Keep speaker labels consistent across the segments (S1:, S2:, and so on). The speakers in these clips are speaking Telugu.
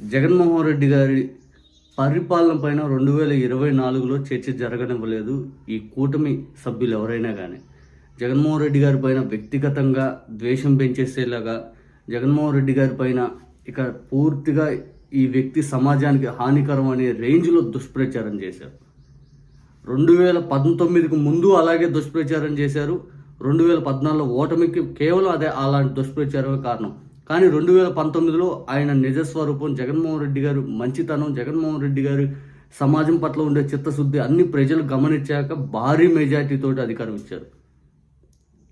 S1: జగన్మోహన్ రెడ్డి గారి పరిపాలన పైన రెండు వేల ఇరవై నాలుగులో చర్చ జరగనివ్వలేదు ఈ కూటమి సభ్యులు ఎవరైనా కానీ జగన్మోహన్ రెడ్డి గారి పైన వ్యక్తిగతంగా ద్వేషం పెంచేసేలాగా జగన్మోహన్ రెడ్డి గారి పైన ఇక పూర్తిగా ఈ వ్యక్తి సమాజానికి హానికరం అనే రేంజ్లో దుష్ప్రచారం చేశారు. రెండు వేల పంతొమ్మిదికి ముందు అలాగే దుష్ప్రచారం చేశారు. రెండు వేల పద్నాలుగులో ఓటమికి కేవలం అదే అలాంటి దుష్ప్రచారమే కారణం. కానీ రెండు వేల పంతొమ్మిదిలో ఆయన నిజస్వరూపం జగన్మోహన్ రెడ్డి గారు మంచితనం జగన్మోహన్ రెడ్డి గారు సమాజం పట్ల ఉండే చిత్తశుద్ధి అన్ని ప్రజలు గమనించాక భారీ మెజార్టీతోటి అధికారం ఇచ్చారు.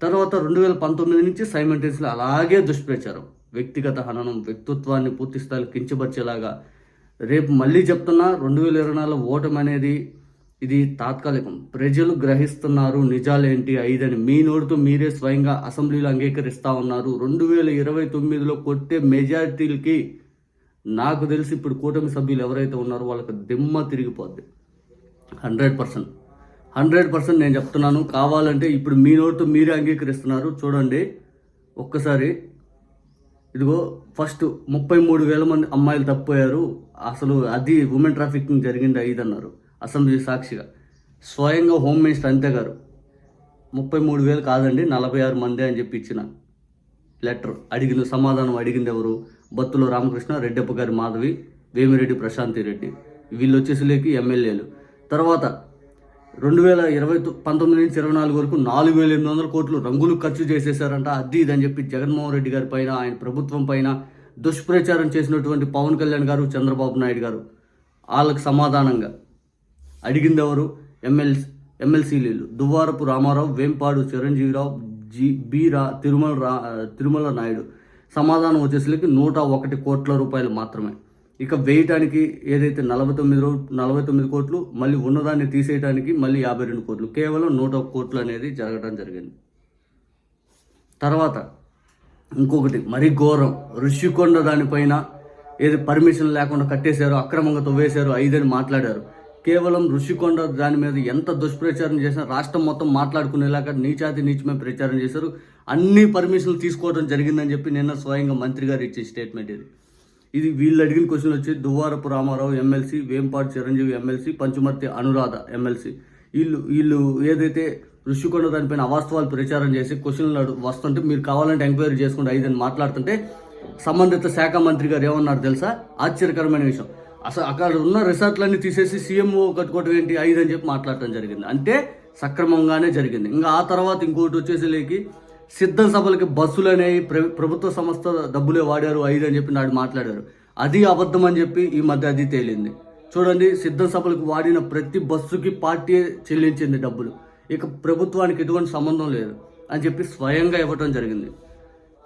S1: తర్వాత రెండు వేల పంతొమ్మిది నుంచి సైమంటేస్లో అలాగే దుష్ప్రచారం. వ్యక్తిగత హననం వ్యక్తిత్వాన్ని పూర్తి స్థాయిలో కించపరిచేలాగా. రేపు మళ్ళీ చెప్తున్నా రెండు వేల ఇరవై నాలుగులో ఓటమి అనేది ఇది తాత్కాలికం. ప్రజలు గ్రహిస్తున్నారు నిజాలేంటి? ఐదని మీ నోటితో మీరే స్వయంగా అసెంబ్లీలో అంగీకరిస్తా ఉన్నారు. రెండు వేల ఇరవై తొమ్మిదిలో కొట్టే మెజారిటీలకి నాకు తెలిసి ఇప్పుడు కూటమి సభ్యులు ఎవరైతే ఉన్నారో వాళ్ళకి దిమ్మ తిరిగిపోద్ది. Hundred percent. హండ్రెడ్ పర్సెంట్ నేను చెప్తున్నాను. కావాలంటే ఇప్పుడు మీ నోటితో మీరే అంగీకరిస్తున్నారు. చూడండి. ఒక్కసారి. ఇదిగో ఫస్ట్ ముప్పై మూడు వేల మంది అమ్మాయిలు తప్పిపోయారు అసలు అది ఉమెన్ ట్రాఫికింగ్ జరిగింది ఐదు అన్నారు అసెంబ్లీ సాక్షిగా. స్వయంగా హోమ్ మినిస్టర్ అంతే గారు. ముప్పై మూడు వేలు కాదండి నలభై ఆరు మంది అని చెప్పి ఇచ్చిన లెటర్. అడిగిన సమాధానం అడిగింది ఎవరు? బత్తుల రామకృష్ణ రెడ్డప్ప గారి మాధవి వేమిరెడ్డి ప్రశాంతి రెడ్డి. వీళ్ళు వచ్చేసి లేకి ఎమ్మెల్యేలు. తర్వాత రెండు వేల ఇరవై పంతొమ్మిది నుంచి ఇరవై నాలుగు వరకు నాలుగు వేల ఎనిమిది వందల కోట్లు రంగులు ఖర్చు చేసేసారంట అది ఇది అని చెప్పి జగన్మోహన్ రెడ్డి గారి పైన ఆయన ప్రభుత్వం పైన దుష్ప్రచారం చేసినటువంటి పవన్ కళ్యాణ్ గారు చంద్రబాబు నాయుడు గారు. వాళ్ళకి సమాధానంగా అడిగింది ఎవరు ఎమ్మెల్సీ ఎమ్మెల్సీలు దువ్వారపు రామారావు వేంపాడు చిరంజీవిరావు జి బీరా తిరుమల రా తిరుమల నాయుడు. సమాధానం వచ్చేసరికి నూట ఒకటి కోట్ల రూపాయలు మాత్రమే. ఇక వేయటానికి ఏదైతే నలభై తొమ్మిది రూ నలభై తొమ్మిది కోట్లు మళ్ళీ ఉన్నదాన్ని తీసేయడానికి మళ్ళీ యాభై రెండు కోట్లు. కేవలం నూట ఒక కోట్లు అనేది జరగడం జరిగింది. తర్వాత ఇంకొకటి మరీ ఘోరం. ఋషికొండ దానిపైన ఏది పర్మిషన్ లేకుండా కట్టేశారు అక్రమంగా తవ్వేశారు ఐదని మాట్లాడారు. కేవలం ఋషికొండ దాని మీద ఎంత దుష్ప్రచారం చేసినా రాష్ట్రం మొత్తం మాట్లాడుకునేలాగా నీచాతి నీచమే ప్రచారం చేశారు. అన్ని పర్మిషన్లు తీసుకోవడం జరిగిందని చెప్పి నిన్న స్వయంగా మంత్రి గారు ఇచ్చే స్టేట్మెంట్ ఇది. ఇది వీళ్ళు అడిగిన క్వశ్చన్ వచ్చి Duvvarapu Ramarao MLC Vempati Chiranjeevi MLC Panchumarthi Anuradha MLC. వీళ్ళు వీళ్ళు ఏదైతే ఋషికొండ దానిపైన అవాస్తవాలు ప్రచారం చేసి క్వశ్చన్లు వస్తుంటే మీరు కావాలంటే ఎంక్వైరీ చేసుకుంటే ఐదని మాట్లాడుతుంటే సంబంధిత శాఖ మంత్రి గారు ఏమన్నారు తెలుసా? ఆశ్చర్యకరమైన విషయం. అసలు అక్కడ ఉన్న రిసార్ట్లన్నీ తీసేసి సీఎంఓ కట్టుకోవడం ఏంటి? ఐదు అని చెప్పి మాట్లాడటం జరిగింది. అంటే సక్రమంగానే జరిగింది. ఇంకా ఆ తర్వాత ఇంకోటి వచ్చేసి లేకి సిద్ధం సభలకి బస్సులు అనేవి ప్రభుత్వ సంస్థ డబ్బులే వాడారు ఐదు అని చెప్పి నాడు మాట్లాడారు. అది అబద్ధం అని చెప్పి ఈ మధ్య అది తేలింది. చూడండి సిద్ధం సభలకు వాడిన ప్రతి బస్సుకి పార్టీ చెల్లించింది డబ్బులు. ఇక ప్రభుత్వానికి ఎటువంటి సంబంధం లేదు అని చెప్పి స్వయంగా ఇవ్వటం జరిగింది.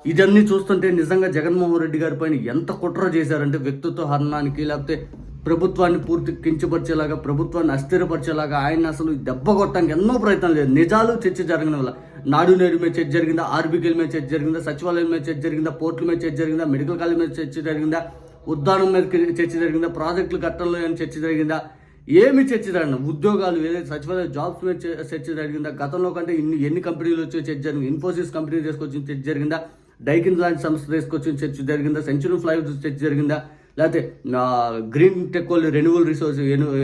S1: ఇదన్నీ చూస్తుంటే నిజంగా జగన్మోహన్ రెడ్డి గారి పైన ఎంత కుట్ర చేశారంటే వ్యక్తిత్వ హరణానికి లేకపోతే ప్రభుత్వాన్ని పూర్తి కించపరిచేలాగా ప్రభుత్వాన్ని అస్థిరపరిచేలాగా ఆయన అసలు దెబ్బ కొట్టడానికి ఎన్నో ప్రయత్నాలు లేదు నిజాలు చర్చ జరగడం వల్ల నాడు నేడు మీద చర్చ జరిగిందా ఆర్బీకేల మీద చర్చ జరిగిందా సచివాలయం మీద చర్చ జరిగిందా పోర్టుల మీద చర్చ జరిగిందా మెడికల్ కాలేజ్ మీద చర్చ జరిగిందా ఉద్దానం మీద చర్చ జరిగిందా ప్రాజెక్టులు కట్టడంలో ఏమైనా చర్చ జరిగిందా ఏమి చర్చ జరిగిందా ఉద్యోగాలు ఏదైతే సచివాలయ జాబ్స్ మీద చర్చ జరిగిందా గతంలో కంటే ఇన్ని ఎన్ని కంపెనీలు వచ్చే చర్చ జరిగింది ఇన్ఫోసిస్ కంపెనీ తీసుకొచ్చిన చర్చ జరిగిందా డైకిన్ లాంటి సంస్థ తీసుకొచ్చిన చర్చ జరిగిందా? సెంచురీ ఫ్లైవ్ చర్చ జరిగిందా? లేకపోతే గ్రీన్ టెక్ వాళ్ళు రెన్యువల్ రిసోర్స్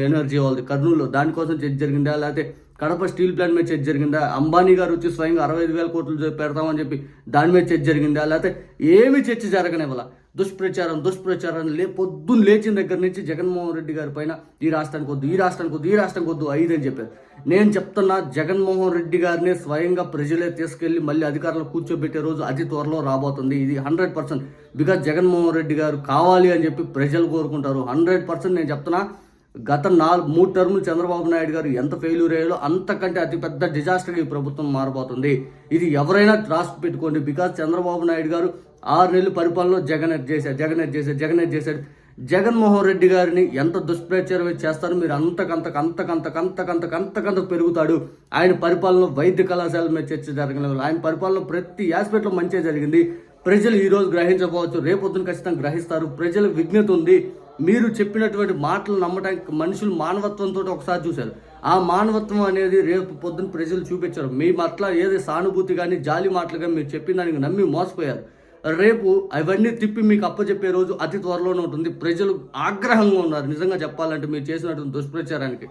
S1: ఎనర్జీ వాళ్ళది కర్నూలు దానికోసం చర్చ జరిగిందా? లేకపోతే కడప స్టీల్ ప్లాంట్ మీద చర్చ జరిగిందా? అంబానీ గారు వచ్చి స్వయంగా అరవై ఐదు వేల కోట్లు పెడతామని చెప్పి దాని మీద చర్చ జరిగిందా? లేకపోతే ఏమి చర్చ జరగనివ్వాల? దుష్ప్రచారం దుష్ప్రచారం లే పొద్దున్న లేచిన దగ్గర నుంచి జగన్మోహన్ రెడ్డి గారి పైన ఈ రాష్ట్రానికి వద్దు ఈ రాష్ట్రానికి వద్దు ఈ రాష్ట్రానికి వద్దు ఐదు అని చెప్పారు. నేను చెప్తున్నా జగన్మోహన్ రెడ్డి గారిని స్వయంగా ప్రజలే తీసుకెళ్ళి మళ్ళీ అధికారంలో కూర్చోబెట్టే రోజు అతి త్వరలో రాబోతుంది. ఇది hundred percent. Because Jaganmohan Reddy గారు కావాలి అని చెప్పి ప్రజలు కోరుకుంటారు. హండ్రెడ్ పర్సెంట్ నేను చెప్తున్నా గత నాలుగు మూడు టర్ములు చంద్రబాబు నాయుడు గారు ఎంత ఫెయిల్యూర్ అయ్యాలో అంతకంటే అతిపెద్ద డిజాస్టర్ డిజాస్టర్గా ఈ ప్రభుత్వం మారబోతుంది. ఇది ఎవరైనా రాసి పెట్టుకోండి బికాజ్ చంద్రబాబు నాయుడు గారు ఆరు నెలలు పరిపాలనలో జగన్ ఎట్ చేశారు జగన్ చేశారు జగన్ ఎట్ చేశాడు జగన్మోహన్ రెడ్డి గారిని ఎంత దుష్ప్రచారం చేస్తారో మీరు అంతకంతకు అంతకంతకు అంతకంతకు పెరుగుతాడు. ఆయన పరిపాలన వైద్య కళాశాల మీద చర్చ జరగలేదు ఆయన పరిపాలన ప్రతి ఆస్పెక్ట్లో మంచిగా జరిగింది. ప్రజలు ఈరోజు రోజు గ్రహించకపోవచ్చు రేపొద్దున ఖచ్చితంగా గ్రహిస్తారు. ప్రజల విజ్ఞత ఉంది. మీరు చెప్పినటువంటి మాటలు నమ్మడానికి మనుషులు మానవత్వంతో ఒకసారి చూశారు. ఆ మానవత్వం అనేది రేపు పొద్దున ప్రజలు చూపించారు. మీ పట్ల ఏది సానుభూతి కానీ జాలి మాటలు కానీ మీరు చెప్పిన దానికి నమ్మి మోసపోయారు. రేపు అవన్నీ తిప్పి మీకు అప్పచెప్పే రోజు అతి త్వరలోనే ఉంటుంది. ప్రజలు ఆగ్రహంగా ఉన్నారు. నిజంగా చెప్పాలంటే మీరు చేసినటువంటి దుష్ప్రచారానికి.